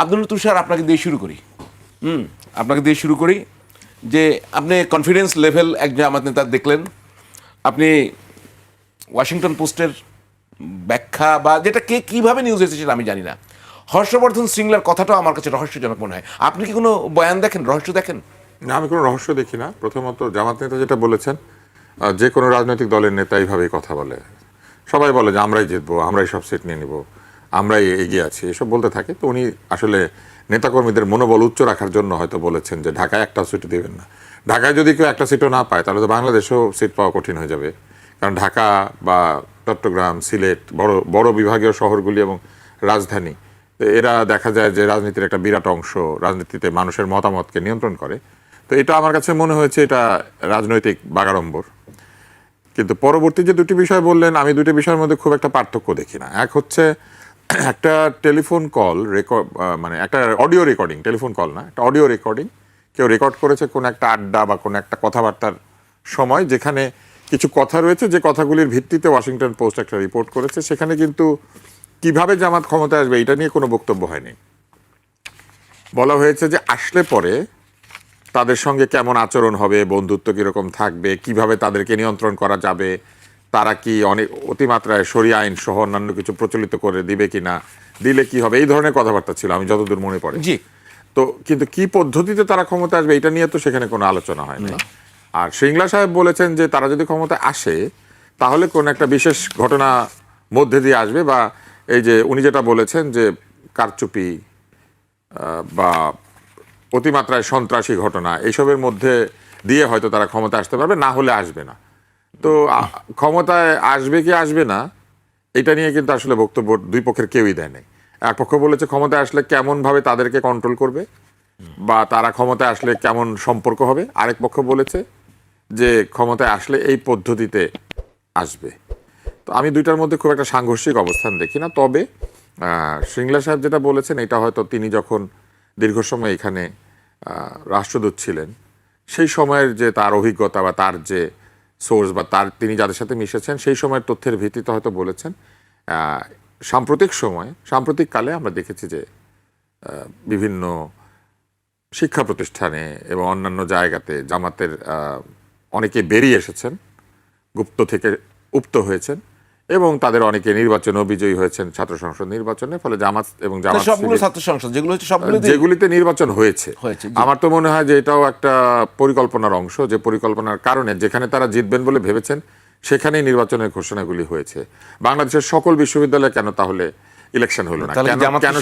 আব্দুল তুষার আপনাকে দিয়ে শুরু করি। হুম, আপনাকে দিয়ে শুরু করি যে আপনি কনফিডেন্স লেভেল এক জামাত নেতা দেখলেন। আপনি ওয়াশিংটন পোস্টের ব্যাখ্যা বা যেটা কে কীভাবে নিউজ এসেছে সেটা আমি জানি না। হর্ষবর্ধন সিংলার কথাটাও আমার কাছে রহস্যজনক মনে হয়। আপনি কি কোনো বয়ান দেখেন, রহস্য দেখেন? না, আমি কোনো রহস্য দেখি না। প্রথমত জামাত নেতা যেটা বলেছেন যে কোনো রাজনৈতিক দলের নেতা এইভাবেই কথা বলে। সবাই বলে যে আমরাই জিতবো, আমরাই সব সিট নিয়ে নিব। আমরাই এগিয়ে আছি, এসব বলতে থাকে। তো উনি আসলে নেতাকর্মীদের মনোবল উচ্চ রাখার জন্য হয়তো বলেছেন যে ঢাকায় একটা সিট দেবেন না। ঢাকায় যদি কেউ একটা সিটও না পায়, তাহলে তো বাংলাদেশেও সিট পাওয়া কঠিন হয়ে যাবে। কারণ ঢাকা বা চট্টগ্রাম, সিলেট, বড় বড় বিভাগীয় শহরগুলি এবং রাজধানী এরা দেখা যায় যে রাজনীতির একটা বিরাট অংশ রাজনীতিতে মানুষের মতামতকে নিয়ন্ত্রণ করে। তো এটা আমার কাছে মনে হয়েছে এটা রাজনৈতিক বাগাড়ম্বর। কিন্তু পরবর্তী যে দুটি বিষয় বললেন, আমি দুটি বিষয়ের মধ্যে খুব একটা পার্থক্য দেখি না। এক হচ্ছে একটা টেলিফোন কল রেকর্ড মানে একটা অডিও রেকর্ডিং টেলিফোন কল না, একটা অডিও রেকর্ডিং কেউ রেকর্ড করেছে কোনো একটা আড্ডা বা কোনো একটা কথাবার্তার সময় যেখানে কিছু কথা রয়েছে, যে কথাগুলির ভিত্তিতে ওয়াশিংটন পোস্ট একটা রিপোর্ট করেছে, সেখানে কিন্তু কীভাবে জামাত ক্ষমতায় আসবে এটা নিয়ে কোনো বক্তব্য হয়নি। বলা হয়েছে যে আসলে পরে তাদের সঙ্গে কেমন আচরণ হবে, বন্ধুত্ব কীরকম থাকবে, কীভাবে তাদেরকে নিয়ন্ত্রণ করা যাবে তারা কি অনেক অতিমাত্রায় সরিয়া আইন সহ অন্যান্য কিছু প্রচলিত করে দিবে কি না দিলে কি হবে? এই ধরনের কথাবার্তা ছিল আমি যতদূর মনে পড়ে। জি। তো কিন্তু কি পদ্ধতিতে তারা ক্ষমতা আসবে এটা নিয়ে তো সেখানে কোনো আলোচনা হয় না। আর সিংলা সাহেব বলেছেন যে তারা যদি ক্ষমতায় আসে তাহলে কোন একটা বিশেষ ঘটনা মধ্যে দিয়ে আসবে বা এই যে উনি যেটা বলেছেন যে কারচুপি বা অতিমাত্রায় সন্ত্রাসী ঘটনা এইসবের মধ্যে দিয়ে হয়তো তারা ক্ষমতা আসতে পারবে না হলে আসবে না। তো ক্ষমতায় আসবে কি আসবে না, এটা নিয়ে কিন্তু আসলে বক্তব্য দুই পক্ষের কেউই দেয় নাই। এক পক্ষ বলেছে ক্ষমতায় আসলে কেমন ভাবে তাদেরকে কন্ট্রোল করবে বা তারা ক্ষমতায় আসলে কেমন সম্পর্ক হবে। আরেক পক্ষ বলেছে যে ক্ষমতায় আসলে এই পদ্ধতিতে আসবে। তো আমি দুইটার মধ্যে খুব একটা সাংঘর্ষিক অবস্থান দেখি না, তবে সিংলা সাহেব যেটা বলেছেন, এটা হয়তো তিনি যখন দীর্ঘ সময় এখানে রাষ্ট্রদূত ছিলেন, সেই সময়ের যে তার অভিজ্ঞতা বা তার যে সোর্স বা তার তিনি যাদের সাথে মিশেছেন, সেই সময়ের তথ্যের ভিত্তিতে হয়তো বলেছেন। সাম্প্রতিক সময়ে, সাম্প্রতিক কালে আমরা দেখেছি যে বিভিন্ন শিক্ষা প্রতিষ্ঠানে এবং অন্যান্য জায়গাতে জামাতের অনেকে বেরিয়ে এসেছেন, গুপ্ত থেকে উপ্ত হয়েছেন। এবং তাদের অনেকে নির্বাচনেও বিজয়ী হয়েছেন ছাত্র সংসদ নির্বাচনে ফলে জামাত এবং জামাত সবগুলো ছাত্র সংসদ যেগুলো হচ্ছে সবগুলো যেগুলিতে নির্বাচন হয়েছে। আমার তো মনে হয় যে এটাও একটা পরিকল্পনার অংশ যে পরিকল্পনার কারণে যেখানে তারা জিতবেন বলে ভেবেছেন সেখানেই নির্বাচনের ঘোষণাগুলি হয়েছে। বাংলাদেশের সকল বিশ্ববিদ্যালয়ে কেন তাহলে ইলেকশন হলো না? কেন?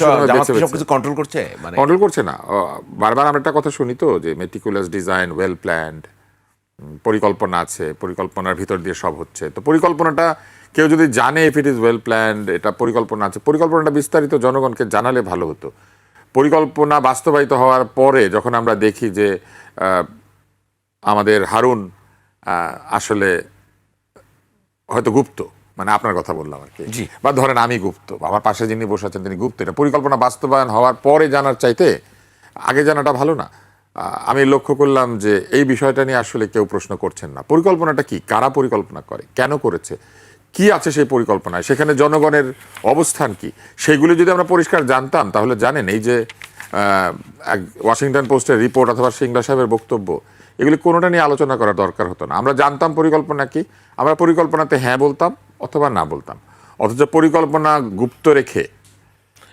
সবকিছু কন্ট্রোল করছে? মানে কন্ট্রোল করছে না। বারবার আমরা একটা কথা শুনি তো যে মেটিকুলাস ডিজাইন ওয়েল প্ল্যান্ড পরিকল্পনা আছে পরিকল্পনার ভিতর দিয়ে সব হচ্ছে। তো পরিকল্পনাটা কেউ যদি জানে if it is well planned এটা পরিকল্পনা আছে পরিকল্পনাটা বিস্তারিত জনগণকে জানালে ভালো হতো। পরিকল্পনা বাস্তবায়িত হওয়ার পরে যখন আমরা দেখি যে আমাদের হারুন আসলে হয়তো গুপ্ত মানে আপনার কথা বললাম আর কি। জি। বা ধরেন আমি গুপ্ত আমার পাশে যিনি বসে আছেন তিনি গুপ্ত এটা পরিকল্পনা বাস্তবায়ন হওয়ার পরে জানার চাইতে আগে জানাটা ভালো না। আমি লক্ষ্য করলাম যে এই বিষয়টা নিয়ে আসলে কেউ প্রশ্ন করছেন না। পরিকল্পনাটা কি? কারা পরিকল্পনা করে? কেন করেছে? কি আছে সেই পরিকল্পনায়? সেখানে জনগণের অবস্থান কি? সেইগুলি যদি আমরা পরিষ্কার জানতাম তাহলে জানেন এই যে ওয়াশিংটন পোস্টের রিপোর্ট অথবা সিংলা সাহেবের বক্তব্য এগুলি কোনোটা নিয়ে আলোচনা করার দরকার হতো না। আমরা জানতাম পরিকল্পনা কি? আমরা পরিকল্পনাতে হ্যাঁ বলতাম অথবা না বলতাম। অথচ পরিকল্পনা গুপ্ত রেখে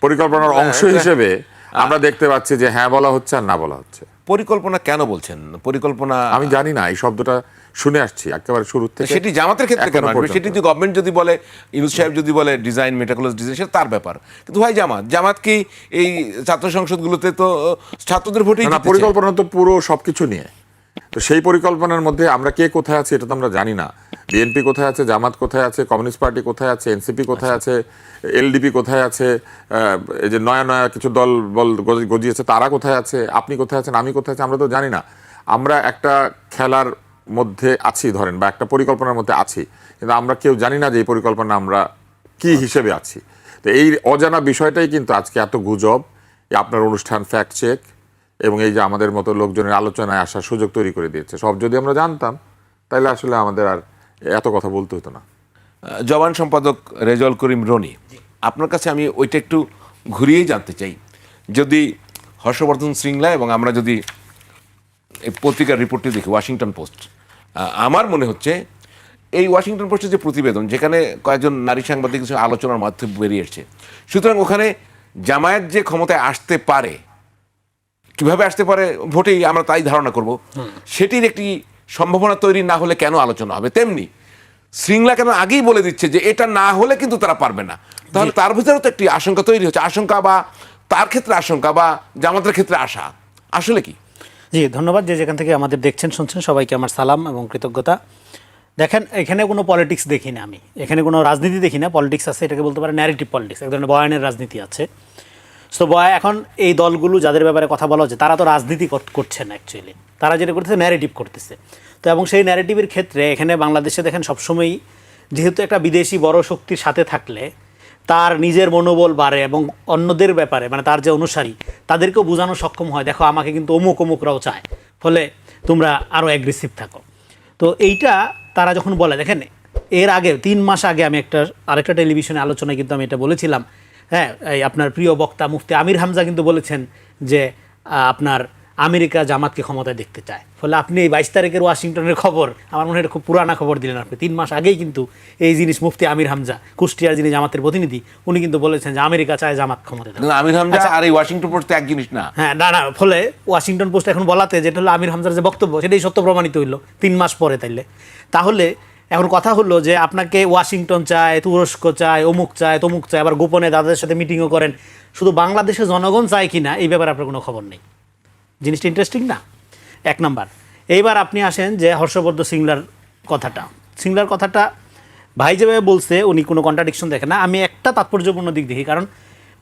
পরিকল্পনার অংশ হিসেবে আমরা দেখতে পাচ্ছি যে হ্যাঁ বলা হচ্ছে আর না বলা হচ্ছে। পরিকল্পনা কেন বলছেন? পরিকল্পনা আমি জানি না এই শব্দটা শুনে আসছি একেবারে শুরু থেকে সেটি জামাতের ক্ষেত্রে কেন সেটি যদি গভর্নমেন্ট যদি বলে ইউনুস সাহেব যদি বলে ডিজাইন মেটাকুলাস ডিজাইন সেটা তার ব্যাপার। কিন্তু ভাই জামাত জামাত কি এই ছাত্র সংসদগুলোতে তো ছাত্রদের ভোটেই না, পরিকল্পনা তো পুরো সবকিছু নিয়ে। তো সেই পরিকল্পনার মধ্যে আমরা কে কোথায় আছি এটা তো আমরা জানি না। বিএনপি কোথায় আছে জামাত কোথায় আছে কমিউনিস্ট পার্টি কোথায় আছে এনসিপি কোথায় আছে এলডিপি কোথায় আছে এই যে নয়া নয়া কিছু দল বল গজিয়েছে তারা কোথায় আছে আপনি কোথায় আছেন আমি কোথায় আছি আমরা তো জানি না। আমরা একটা খেলার মধ্যে আছি ধরেন বা একটা পরিকল্পনার মধ্যে আছি। কিন্তু আমরা কেউ জানি না যে এই পরিকল্পনা আমরা কি হিসেবে আছি। তো এই অজানা বিষয়টাই কিন্তু আজকে এত গুজব আপনার অনুষ্ঠান ফ্যাক্ট চেক এবং এই যে আমাদের মতো লোকজনের আলোচনায় আসার সুযোগ তৈরি করে দিয়েছে। সব যদি আমরা জানতাম তাহলে আসলে আমাদের আর এত কথা বলতে হতো না। জবান সম্পাদক রেজল করিম রনি আপনার কাছে আমি ওইটা একটু ঘুরিয়েই জানতে চাই। যদি হর্ষবর্ধন শৃঙ্গলা এবং আমরা যদি এই পত্রিকার রিপোর্টটি দেখি ওয়াশিংটন পোস্ট আমার মনে হচ্ছে এই ওয়াশিংটন পোস্টের যে প্রতিবেদন যেখানে কয়েকজন নারী সাংবাদিক কিছু আলোচনার মাধ্যমে বেরিয়ে এসছে সুতরাং ওখানে জামায়াত যে ক্ষমতায় আসতে পারে কীভাবে আসতে পারে ভোটেই আমরা তাই ধারণা করব সেটির একটি সম্ভাবনা তৈরি না হলে কেন আলোচনা হবে? তেমনি শৃঙ্খলা কেন আগেই বলে দিচ্ছে যে এটা না হলে কিন্তু তারা পারবে না? তাহলে তার ভিতরেও তো একটি আশঙ্কা তৈরি হচ্ছে। আশঙ্কা বা তার ক্ষেত্রে আশঙ্কা বা জামাতের ক্ষেত্রে আশা আসলে কি? জি, ধন্যবাদ যে যেখান থেকে আমাদের দেখছেন, শুনছেন, সবাইকে আমার সালাম এবং কৃতজ্ঞতা। দেখেন, এখানে কোনো পলিটিক্স দেখি না আমি। এখানে কোনো রাজনীতি দেখি না পলিটিক্স আছে, এটাকে বলতে পারে ন্যারেটিভ পলিটিক্স এক ধরনের বয়ানের রাজনীতি আছে। সো বয়া এখন এই দলগুলো যাদের ব্যাপারে কথা বলা হচ্ছে, তারা তো রাজনীতি করছেন অ্যাকচুয়ালি তারা যেটা করতেছে ন্যারেটিভ করতেছে। তো এবং সেই ন্যারেটিভের ক্ষেত্রে এখানে বাংলাদেশে দেখেন সবসময়ই যেহেতু একটা বিদেশি বড় শক্তির সাথে থাকলে তার নিজের মনোবল বাড়ে এবং অন্যদের ব্যাপারে মানে তার যে অনুসারী, তাদেরকেও বোঝানো সক্ষম হয়, দেখো আমাকে কিন্তু অমুক অমুকরাও চায়। ফলে তোমরা আরও অ্যাগ্রেসিভ থাকো। তো এইটা তারা যখন বলে, দেখেন, এর আগে, তিন মাস আগে আমি একটা, আরেকটা টেলিভিশনে আলোচনায় কিন্তু আমি এটা বলেছিলাম হ্যাঁ এই আপনার প্রিয় বক্তা মুফতি আমির হামজা কিন্তু বলেছেন যে আপনার আমেরিকা জামাতকে ক্ষমতায় দেখতে চায়। ফলে আপনি এই বাইশ তারিখের ওয়াশিংটনের খবর আমার মনে হয় খুব পুরানা খবর দিলেন আপনি। তিন মাস আগেই কিন্তু এই জিনিস মুফতি আমির হামজা কুষ্টিয়ার যিনি জামাতের প্রতিনিধি উনি কিন্তু বলেছেন যে আমেরিকা চায় জামাত ক্ষমতায় না, আমির হামজা আর এই ওয়াশিংটন পোস্ট এক জিনিস না। হ্যাঁ না না ফলে ওয়াশিংটন পোস্ট এখন বলাতে যেটা হলো আমির হামজার যে বক্তব্য সেটাই সত্য প্রমাণিত হইল তিন মাস পরে তাইলে। তাহলে এখন কথা হলো যে আপনাকে ওয়াশিংটন চায় তুরস্ক চায় অমুক চায় তমুক চায় আবার গোপনে দাদাদের সাথে মিটিংও করেন। শুধু বাংলাদেশের জনগণ চায় কি না এই ব্যাপারে আপনার কোনো খবর নেই। জিনিসটা ইন্টারেস্টিং না? এক নাম্বার। এইবার আপনি আসেন যে হর্ষবর্ধ সিংলার কথাটা। সিংলার কথাটা ভাই যেভাবে বলছে উনি কোনো কন্ট্রাডিকশন দেখে না। আমি একটা তাৎপর্যপূর্ণ দিক দেখি কারণ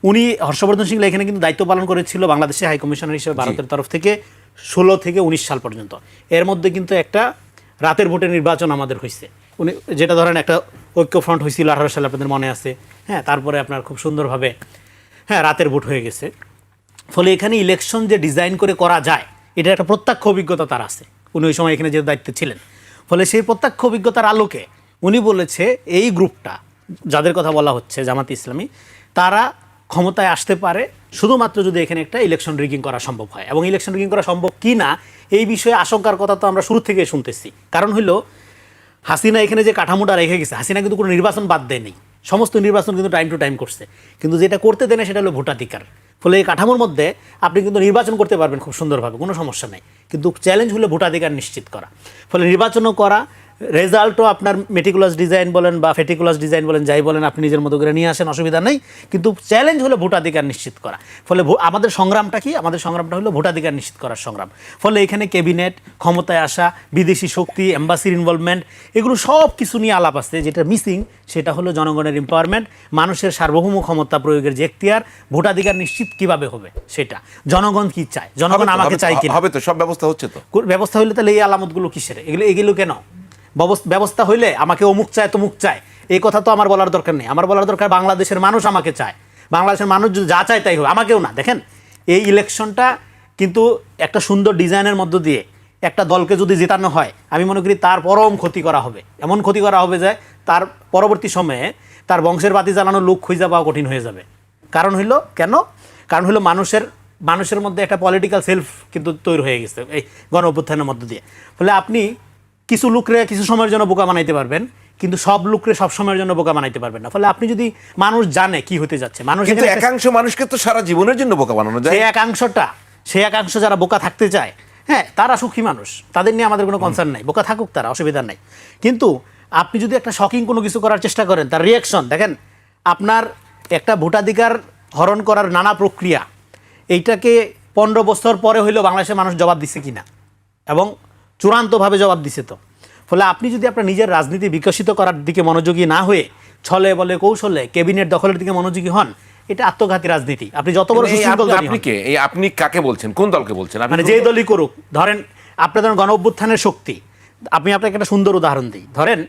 উনি হর্ষবর্ধন সিংলা এখানে কিন্তু দায়িত্ব পালন করেছিল বাংলাদেশে হাই কমিশনার হিসেবে ভারতের তরফ থেকে ষোলো থেকে উনিশ সাল পর্যন্ত। এর মধ্যে কিন্তু একটা রাতের ভোটে নির্বাচন আমাদের হয়েছে উনি যেটা ধরেন একটা ঐক্যফ্রন্ট হয়েছিল আঠারো সালে আপনাদের মনে আছে। হ্যাঁ তারপরে আপনার খুব সুন্দরভাবে হ্যাঁ রাতের ভোট হয়ে গেছে। ফলে এখানে ইলেকশন যে ডিজাইন করে করা যায় এটা একটা প্রত্যক্ষ অভিজ্ঞতা তার আছে। উনি ওই সময় এখানে যে দায়িত্বে ছিলেন। ফলে সেই প্রত্যক্ষ অভিজ্ঞতার আলোকে উনি বলেছে, এই গ্রুপটা, যাদের কথা বলা হচ্ছে, জামাত ইসলামী, তারা ক্ষমতায় আসতে পারে শুধুমাত্র যদি এখানে একটা ইলেকশন রিগিং করা সম্ভব হয়। এবং ইলেকশন রিগিং করা সম্ভব কি না এই বিষয়ে আশঙ্কার কথা তো আমরা শুরু থেকে শুনতেছি। কারণ হলো হাসিনা এখানে যে কাঠামোটা রেখে গেছে, হাসিনা কিন্তু কোনো নির্বাচন বাদ দেয়নি। সমস্ত নির্বাচন কিন্তু টাইম টু টাইম করছে। কিন্তু যেটা করতে দেয় না, সেটা হলো ভোটাধিকার। ফলে এই কাঠামোর মধ্যে আপনি কিন্তু নির্বাচন করতে পারবেন খুব সুন্দরভাবে, কোনো সমস্যা নেই। কিন্তু চ্যালেঞ্জ হলে ভোটাধিকার নিশ্চিত করা। ফলে নির্বাচনও করা রেজাল্টও আপনার মেটিকুলাস ডিজাইন বলেন বা ফেটিকুলাস ডিজাইন বলেন যাই বলেন আপনি নিজের মতো করে নিয়ে আসেন অসুবিধা নেই। কিন্তু চ্যালেঞ্জ হলো ভোটাধিকার নিশ্চিত করা। ফলে ভো- আমাদের সংগ্রামটা কি? আমাদের সংগ্রামটা হলো ভোটাধিকার নিশ্চিত করার সংগ্রাম। ফলে এখানে ক্যাবিনেট ক্ষমতায় আসা বিদেশি শক্তি এম্বাসির ইনভলভমেন্ট এগুলো সব কিছু নিয়ে আলাপ আছে। যেটা মিসিং সেটা হলো জনগণের এম্পাওয়ারমেন্ট মানুষের সার্বভৌম ক্ষমতা প্রয়োগের যে এখতিয়ার ভোটাধিকার নিশ্চিত কীভাবে হবে সেটা। জনগণ কি চায়? জনগণ আমাকে চাই কি হবে তো সব ব্যবস্থা হচ্ছে তো। ব্যবস্থা হইলে তাহলে এই আলামতগুলো কিসের? এগুলো এগুলো কেন? ব্যবস্থা হইলে আমাকে অমুক চায়, তমুক চায়। এই কথা তো আমার বলার দরকার নেই। আমার বলার দরকার বাংলাদেশের মানুষ আমাকে চায়। বাংলাদেশের মানুষ যা চায় তাই হবে আমাকেও না। দেখেন, এই ইলেকশনটা কিন্তু একটা সুন্দর ডিজাইনের মধ্য দিয়ে একটা দলকে যদি জেতানো হয়, আমি মনে করি তার পরম ক্ষতি করা হবে। এমন ক্ষতি করা হবে যে তার পরবর্তী সময়ে তার বংশের বাতি জ্বালানো লোক খুঁজে পাওয়া কঠিন হয়ে যাবে। কারণ হইল, কেন? কারণ হলো মানুষের মানুষের মধ্যে একটা পলিটিক্যাল সেলফ কিন্তু তৈরি হয়ে গেছে এই গণ অভ্যুত্থানের মধ্য দিয়ে। ফলে আপনি কিছু লোকরে কিছু সময়ের জন্য বোকা বানাইতে পারবেন কিন্তু সব লোকরে সব সময়ের জন্য বোকা বানাইতে পারবেন না। ফলে আপনি যদি মানুষ জানে কি হতে যাচ্ছে মানুষ কিন্তু একাংশ মানুষকে তো সারা জীবনের জন্য বোকা বানানো যায়। সেই একাংশটা সেই একাংশ যারা বোকা থাকতে চায় হ্যাঁ তারা সুখী মানুষ। তাদের নিয়ে আমাদের কোনো কনসার্ন নাই। বোকা থাকুক তারা অসুবিধা নাই। কিন্তু আপনি যদি একটা শকিং কোনো কিছু করার চেষ্টা করেন তার রিয়াকশন দেখেন আপনার একটা ভোটাধিকার হরণ করার নানা প্রক্রিয়া এইটাকে পনেরো বছর পরে হইলেও বাংলাদেশের মানুষ জবাব দিচ্ছে কিনা? এবং চূড়ান্তভাবে জবাব দিছে তো। ফলে আপনি যদি আপনার নিজের রাজনীতি বিকশিত করার দিকে মনোযোগী না হয়ে ছলে বলে কৌশলে ক্যাবিনেট দখলের দিকে মনোযোগী হন এটা আত্মঘাতী রাজনীতি। আপনি যত বড় আপনি-। কে? এই আপনি কাকে বলছেন? কোন দলকে বলছেন? মানে যেই দলই করুক ধরেন আপনার ধরেন গণ অভ্যুত্থানের শক্তি। আপনি আপনাকে একটা সুন্দর উদাহরণ দিই। ধরেন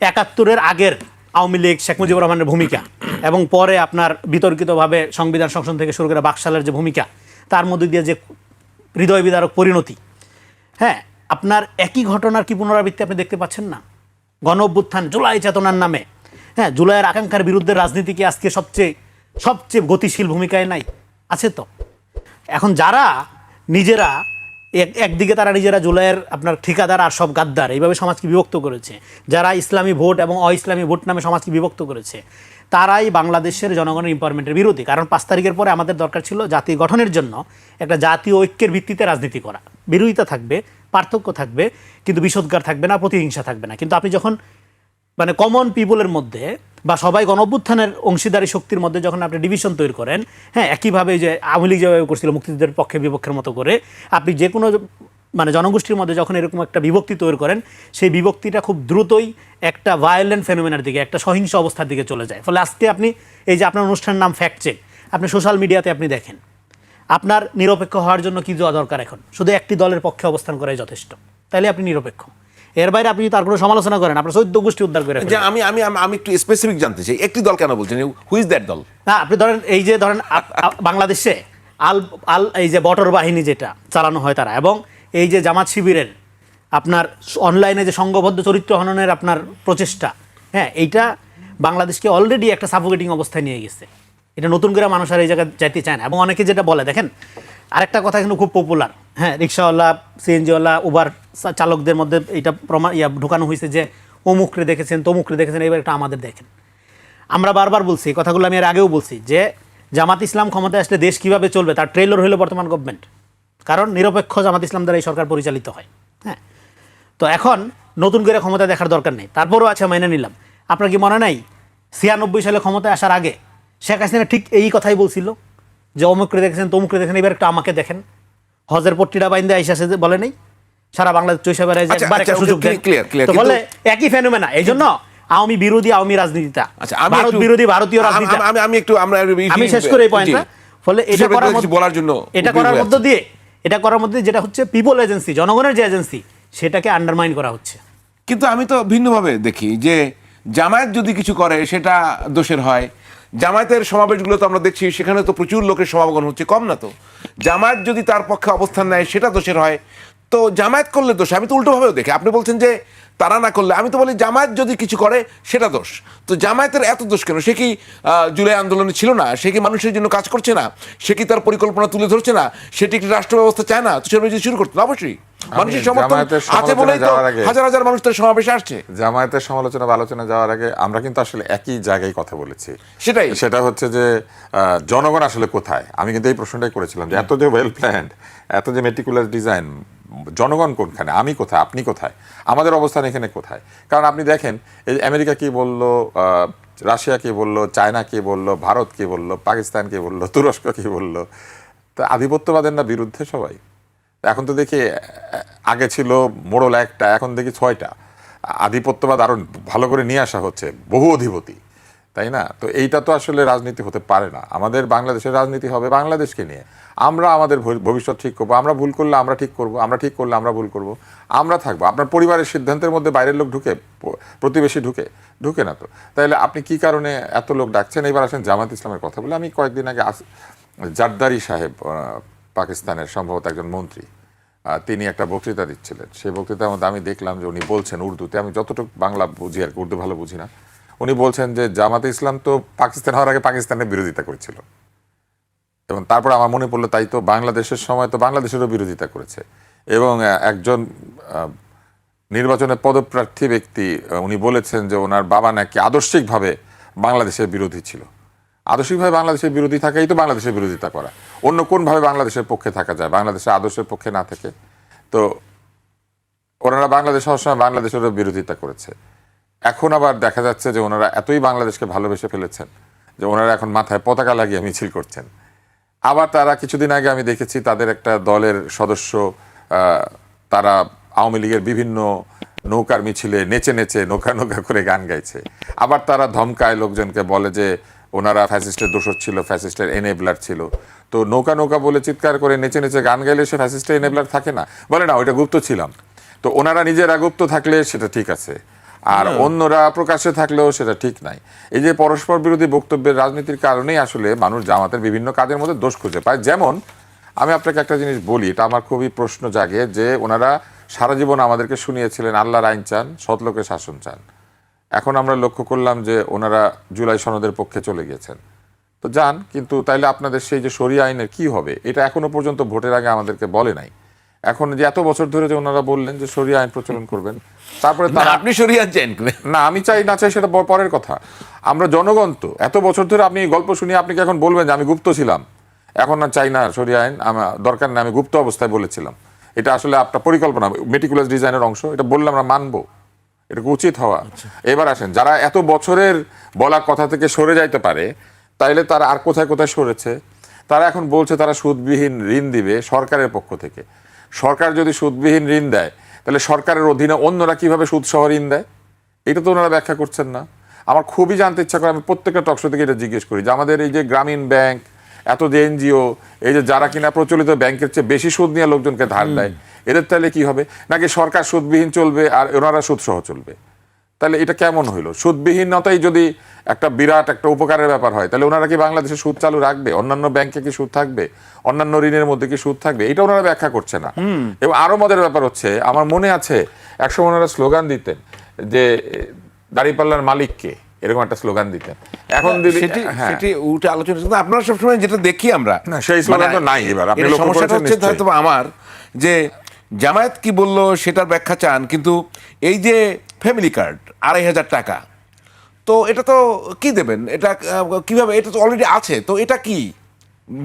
একাত্তরের আগের আওয়ামী লীগ শেখ মুজিবুর রহমানের ভূমিকা এবং পরে আপনার বিতর্কিতভাবে সংবিধান সংশোধন থেকে শুরু করে বাকশালের যে ভূমিকা তার মধ্যে দিয়ে যে হৃদয় বিদারক পরিণতি। হ্যাঁ আপনার একই ঘটনার কি পুনরাবৃত্তি আপনি দেখতে পাচ্ছেন না? গণ অভ্যুত্থান, জুলাই চেতনার নামে। হ্যাঁ জুলাইয়ের আকাঙ্ক্ষার বিরুদ্ধে রাজনীতি কি আজকে সবচেয়ে সবচেয়ে গতিশীল ভূমিকায় নাই। আছে তো? এখন যারা নিজেরা, এক- একদিকে তারা নিজেরা জুলাইয়ের আপনার ঠিকাদার আর সব গাদ্দার, এইভাবে সমাজকে বিভক্ত করেছে। যারা ইসলামী ভোট এবং অ ইসলামী ভোট নামে সমাজকে বিভক্ত করেছে, তারাই বাংলাদেশের জনগণের ইম্পাওয়ারমেন্টের বিরোধী। কারণ পাঁচ তারিখের পরে আমাদের দরকার ছিল জাতি গঠনের জন্য একটা জাতীয় ঐক্যের ভিত্তিতে রাজনীতি করা। বিরোধিতা থাকবে পার্থক্য থাকবে, কিন্তু বিষোদ্গার থাকবে না, প্রতিহিংসা থাকবে না। কিন্তু আপনি যখন মানে কমন পিপলের মধ্যে বা সবাই গণঅভ্যুত্থানের অংশীদারি শক্তির মধ্যে যখন আপনি ডিভিশন তৈরি করেন হ্যাঁ একইভাবে যে আওয়ামী লীগ যেভাবে করছিল মুক্তিযুদ্ধের পক্ষে বিপক্ষের মতো করে, আপনি যে কোনো মানে জনগোষ্ঠীর মধ্যে যখন এরকম একটা বিভক্তি তৈরি করেন, সেই বিভক্তিটা খুব দ্রুতই একটা ভায়োলেন্ট ফেনোমেনার দিকে, একটা সহিংস অবস্থার দিকে চলে যায়। ফলে আজকে আপনি, এই যে আপনার অনুষ্ঠানের নাম ফ্যাক্ট চেক আপনি সোশ্যাল মিডিয়াতে আপনি দেখেন। আপনার নিরপেক্ষ হওয়ার জন্য কি দেওয়া দরকার এখন? শুধু একটি দলের পক্ষে অবস্থান করাই যথেষ্ট। তাহলে আপনি নিরপেক্ষ। এর বাইরে আপনি তার কোনো সমালোচনা করেন আপনার চৌদ্দ গোষ্ঠী উদ্ধার করে যে আমি আমি আমি- একটু স্পেসিফিক জানতে চাই একটি দল কেন বলছেন? হুইজ দ্যাট দল? না আপনি ধরেন এই যে ধরেন বাংলাদেশে আল আল এই যে বটর বাহিনী যেটা চালানো হয় তারা এবং এই যে জামাত শিবিরের আপনার অনলাইনে যে সংঘবদ্ধ চরিত্র হননের আপনার প্রচেষ্টা হ্যাঁ এইটা বাংলাদেশকে অলরেডি একটা সাফোকেটিং অবস্থায় নিয়ে গেছে। এটা নতুন করে মানুষ আর এই জায়গায় যাইতে চায় না। এবং অনেকে যেটা বলে, দেখেন, আরেকটা কথা কিন্তু খুব পপুলার হ্যাঁ রিক্সাওয়ালা, সিএনজিওয়ালা উবার চালকদের মধ্যে এটা প্রমাণ ইয়া ঢুকানো হয়েছে যে, অমুকরে দেখেছেন, তমুকরে দেখেছেন এবার একটা আমাদের দেখেন। আমরা বারবার বলছি কথাগুলো আমি এর আগেও বলছি, যে জামাত ইসলাম ক্ষমতায় আসলে দেশ কীভাবে চলবে, তার ট্রেলর হলো বর্তমান গভর্নমেন্ট কারণ নিরপেক্ষ জামাত ইসলাম দ্বারা এই সরকার পরিচালিত হয়। হ্যাঁ তো এখন নতুন করে ক্ষমতা দেখার দরকার নেই। তারপরও আছে মেনে নিলাম। আপনার কি মনে নাই? ছিয়ানব্বই সালে ক্ষমতায় আসার আগে শেখ হাসিনা ঠিক এই কথাই বলছিল যে অমুকরে দেখেছেন তমুকরে দেখেন এবার একটু আমাকে দেখেন। হজের পট্টিটা বাইন্দে আইসা সে বলে নেই সারা বাংলাদেশ চৈশা বেড়ায় যে আচ্ছা, একবার একটা আচ্ছা, সুযোগ দেন clear, তো বলে একই ফেনোমেনা এই জন্য আওয়ামী বিরোধী আওয়ামী রাজনীতিটা। আচ্ছা ভারত বিরোধী ভারতীয় রাজনীতি আমি আমি একটু আমরা আমি শেষ করে এই পয়েন্টটা ফলে এটা করার মধ্যে- বলার জন্য এটা করার মধ্য দিয়ে এটা করার মধ্যে যেটা হচ্ছে পিপল এজেন্সি জনগণের যে এজেন্সি সেটাকে আন্ডারমাইন করা হচ্ছে। কিন্তু আমি তো ভিন্নভাবে দেখি যে জামায়াত যদি কিছু করে সেটা দোষের হয়। জামায়াতের সমাবেশগুলো তো আমরা দেখছি, সেখানে তো প্রচুর লোকের সমাগম হচ্ছে, কম না তো? জামায়াত যদি তার পক্ষে অবস্থান নেয়, সেটা দোষের হয়। তো জামায়াত করলে দোষ আমি তো উল্টোভাবেও দেখি। আপনি বলছেন যে তারা না করলে আমি তো বলি জামায়াত যদি কিছু করে সেটা দোষ। তো জামায়াতের এত দোষ কেন? সে কি জুলাই আন্দোলনে ছিল না? সে কি মানুষের জন্য কাজ করছে না? সে কি তার পরিকল্পনা তুলে ধরছে না? সেটি একটি রাষ্ট্র ব্যবস্থা চায় না? তো সেটা যদি শুরু করতো অবশ্যই। মানুষের সমর্থন জামায়াতের আছে বলেই তো হাজার হাজার মানুষ তার সমাবেশে আসছে। জামায়াতের সমালোচনা বা আলোচনা যাওয়ার আগে আমরা কিন্তু আসলে একই জায়গায় কথা বলেছি। সেটাই। সেটা হচ্ছে যে জনগণ আসলে কোথায়? আমি কিন্তু এই প্রশ্নটাই করেছিলাম যে এত যে ওয়েল প্ল্যান্ড এত যে মেটিকুলার ডিজাইন জনগণ কোনখানে? আমি কোথায়? আপনি কোথায়? আমাদের অবস্থান এখানে কোথায়? কারণ আপনি দেখেন, এই আমেরিকা কি বলল রাশিয়া কি বলল, চায়না কি বলল, ভারত কি বলল, পাকিস্তান কি বলল, তুরস্ক কি বলল, তা আধিপত্যবাদের না বিরুদ্ধে সবাই? এখন তো দেখি, আগে ছিল মোড়ল একটা, এখন দেখি ছয়টা। আধিপত্যবাদ আরও ভালো করে নিয়ে আসা হচ্ছে, বহু অধিপতি, তাই না? তো এইটা তো আসলে রাজনীতি হতে পারে না। আমাদের বাংলাদেশের রাজনীতি হবে বাংলাদেশকে নিয়ে। আমরা আমাদের ভবি- ভবিষ্যৎ ঠিক করব, আমরা ভুল করলে আমরা ঠিক করব, আমরা ঠিক করলে আমরা ভুল করব, আমরা থাকব। আপনার পরিবারের সিদ্ধান্তের মধ্যে বাইরের লোক ঢুকে প্রতিবেশী ঢুকে ঢুকে না তো। তাইলে আপনি কি কারণে এত লোক ডাকছেন? এবার আসেন জামাত ইসলামের কথা বলে। আমি কয়েকদিন আগে জারদারি সাহেব পাকিস্তানের সম্ভবত একজন মন্ত্রী তিনি একটা বক্তৃতা দিচ্ছিলেন। সেই বক্তৃতার মধ্যে আমি দেখলাম যে উনি বলছেন উর্দুতে। আমি যতটুকু বাংলা বুঝি আর উর্দু ভালো বুঝি না। উনি বলছেন যে জামাতে ইসলাম তো পাকিস্তান হওয়ার আগে পাকিস্তানের বিরোধিতা করেছিল। এবং তারপর আমার মনে পড়ল তাই তো বাংলাদেশের সময় তো বাংলাদেশেরও বিরোধিতা করেছে। এবং একজন নির্বাচনে পদপ্রার্থী ব্যক্তি উনি বলেছেন যে ওনার বাবা নাকি আদর্শিকভাবে বাংলাদেশের বিরোধী ছিল। আদর্শিকভাবে বাংলাদেশের বিরোধী থাকাই তো বাংলাদেশের বিরোধিতা করা। অন্য কোনভাবে বাংলাদেশের পক্ষে থাকা যায়? বাংলাদেশের আদর্শের পক্ষে না থেকে? তো ওনারা বাংলাদেশ সবসময় বাংলাদেশেরও বিরোধিতা করেছে। এখন আবার দেখা যাচ্ছে যে ওনারা এতই বাংলাদেশকে ভালোবেসে ফেলেছেন যে ওনারা এখন মাথায় পতাকা লাগিয়ে মিছিল করছেন। আবার তারা কিছুদিন আগে আমি দেখেছি তাদের একটা দলের সদস্য তারা আওয়ামী লীগের বিভিন্ন নৌকার মিছিলে নেচে নেচে নৌকা নৌকা করে গান গাইছে। আবার তারা ধমকায়, লোকজনকে বলে যে ওনারা ফ্যাসিস্টের দোষর ছিল, ফ্যাসিস্টের এনেবলার ছিল। তো নৌকা নৌকা বলে চিৎকার করে নেচে নেচে গান গাইলে সে ফ্যাসিস্টের এনেবলার থাকে না। বলে, না, ওইটা গুপ্ত ছিলাম। তো ওনারা নিজেরা গুপ্ত থাকলে সেটা ঠিক আছে। আর অন্যরা প্রকাশ্যে থাকলেও সেটা ঠিক নাই। এই যে পরস্পর বিরোধী বক্তব্যের রাজনীতির কারণেই আসলে মানুষ জামাতের বিভিন্ন কাজের মধ্যে দোষ খুঁজে পায়। যেমন আমি আপনাকে একটা জিনিস বলি এটা আমার খুবই প্রশ্ন জাগে যে ওনারা সারা জীবন আমাদেরকে শুনিয়েছিলেন আল্লাহর আইন চান সৎলোকের শাসন চান। এখন আমরা লক্ষ্য করলাম যে ওনারা জুলাই সনদের পক্ষে চলে গিয়েছেন। তো যান কিন্তু তাইলে আপনাদের সেই যে সরিয়া আইনের কি হবে এটা এখনও পর্যন্ত ভোটের আগে আমাদেরকে বলে নাই। এখন যে এত বছর ধরে যে ওনারা বললেন যে সরিয়া আইন প্রচলন করবেন তারপরে আপনি সরিয়ে আনছেন না আমি চাই না চাই সেটা পরের কথা। আমরা জনগণ তো এত বছর ধরে আপনি গল্প শুনিয়ে আপনি কি এখন বলবেন যে আমি গুপ্ত ছিলাম? এখন না চাই না সরিয়া আইন আমার দরকার নেই আমি গুপ্ত অবস্থায় বলেছিলাম। এটা আসলে আপনার পরিকল্পনা মেটিকুলাস ডিজাইনের অংশ এটা বললে আমরা মানবো। এটা উচিত হওয়া। এবার আসেন যারা এত বছরের বলা কথা থেকে সরে যাইতে পারে তাইলে তারা আর কোথায় কোথায় সরেছে? তারা এখন বলছে তারা সুদবিহীন ঋণ দিবে সরকারের পক্ষ থেকে। সরকার যদি সুদবিহীন ঋণ দেয় তাহলে সরকারের অধীনে অন্যরা কীভাবে সুদসহ ঋণ দেয়? এটা তো ওনারা ব্যাখ্যা করছেন না। আমার খুবই জানতে ইচ্ছা করে আমি প্রত্যেকটা টকশো থেকে এটা জিজ্ঞেস করি যে আমাদের এই যে গ্রামীণ ব্যাংক এত যে এনজিও এই যে যারা কিনা প্রচলিত ব্যাংকের চেয়ে বেশি সুদ নিয়ে লোকজনকে ধার দেয় এদের তাহলে কি হবে? নাকি সরকার সুদবিহীন চলবে আর ওনারা সুদ সহ চলবে? তাহলে এটা কেমন হইল? সুদবিহীনতাই যদি একটা বিরাট একটা উপকারের ব্যাপার হয় তাহলে ওনারা কি বাংলাদেশে সুদ চালু রাখবে? অন্যান্য ব্যাংকে কি সুদ থাকবে? অন্যান্য ঋণের মধ্যে কি সুদ থাকবে? এটা ওনারা ব্যাখ্যা করছে না। এবং আরও মজার ব্যাপার হচ্ছে আমার মনে আছে একসময় ওনারা স্লোগান দিতেন যে দাঁড়িপাল্লার মালিককে এরকম একটা স্লোগান দিতেন। এখন দিদি সেটি হ্যাঁ। সেটি উঠে আলোচনা কিন্তু আপনারা সবসময় যেটা দেখি আমরা না, সেই স্লোগান তো নাই এবার, আপনি সমস্যাটা হচ্ছে। হয়তো আমার যে জামায়াত কি বলল সেটার ব্যাখ্যা চান কিন্তু এই যে ফ্যামিলি কার্ড, আড়াই হাজার টাকা। তো এটা তো কি দেবেন? এটা কীভাবে? এটা তো অলরেডি আছে। তো এটা কি?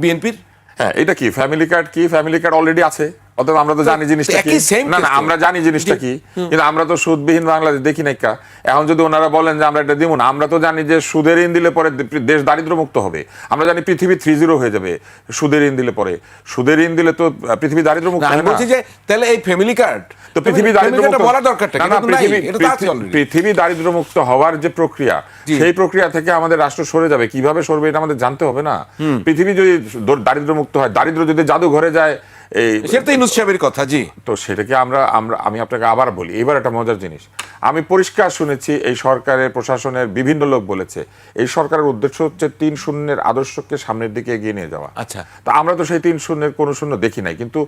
বিএনপির? হ্যাঁ এটা কি? ফ্যামিলি কার্ড কি? ফ্যামিলি কার্ড অলরেডি আছে। অতএব আমরা তো জানি জিনিসটা কি? না না আমরা জানি জিনিসটা কি কিন্তু আমরা তো সুদবিহীন বাংলাদেশ দেখি নাই কা। এখন যদি ওনারা বলেন যে আমরা এটা দিব না আমরা তো জানি যে সুদের ঋণ দিলে পরে দেশ দারিদ্র মুক্ত হবে। আমরা জানি পৃথিবী থ্রি জিরো হয়ে যাবে সুদের ঋণ দিলে পরে। সুদের ঋণ দিলে তো পৃথিবী দারিদ্র মুক্ত আমি বলছি যে তাহলে এই ফ্যামিলি কার্ড তো পৃথিবী দারিদ্র মুক্ত বলা দরকারটা না, পৃথিবী পৃথিবী- দারিদ্র মুক্ত হওয়ার যে প্রক্রিয়া সেই প্রক্রিয়া থেকে আমাদের রাষ্ট্র সরে যাবে। কীভাবে সরবে এটা আমাদের জানতে হবে না। পৃথিবী যদি দারিদ্র মুক্ত হয় দারিদ্র যদি জাদুঘরে যায় এই সেটা তো ইনুস সাহেবের কথা জি। তো সেটাকে আমরা আমরা আমি আপনাকে আবার বলি এবার একটা মজার জিনিস। আমি পরিষ্কার শুনেছি এই সরকারের প্রশাসনের বিভিন্ন লোক বলেছে এই সরকারের উদ্দেশ্য হচ্ছে তিন শূন্যের আদর্শকে সামনের দিকে এগিয়ে নিয়ে যাওয়া। আচ্ছা। তা আমরা তো সেই তিন শূন্যের কোনো শূন্য দেখি নাই কিন্তু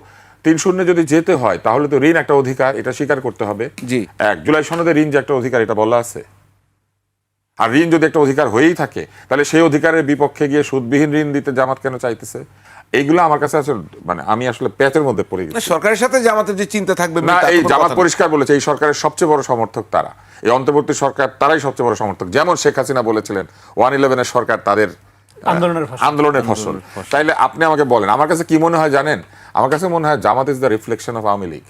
তিন শূন্য যদি যেতে হয় তাহলে তো ঋণ একটা অধিকার এটা স্বীকার করতে হবে। জি। এক জুলাই সনদে ঋণ যে একটা অধিকার এটা বলা আছে। আর ঋণ যদি একটা অধিকার হয়েই থাকে তাহলে সেই অধিকারের বিপক্ষে গিয়ে সুদবিহীন ঋণ দিতে জামাত কেন চাইতেছে? এইগুলো আমার কাছে আসলে মানে আমি আসলে প্যাচের মধ্যে পড়ে গেছি। না, সরকারের সাথে জামাতের যে চিন্তা থাকবে না এই জামাত পরিষ্কার বলেছে এই সরকারের সবচেয়ে বড় সমর্থক তারা। এই অন্তর্বর্তী সরকার তারাই সবচেয়ে বড় সমর্থক। যেমন শেখ হাসিনা বলেছিলেন ওয়ান ইলেভেনের সরকার তাদের আন্দোলনের ফসল। আন্দোলনের ফসল। তাইলে আপনি আমাকে বলেন আমার কাছে কি মনে হয় জানেন? আমার কাছে মনে হয় Jamaat is the reflection of Awami League.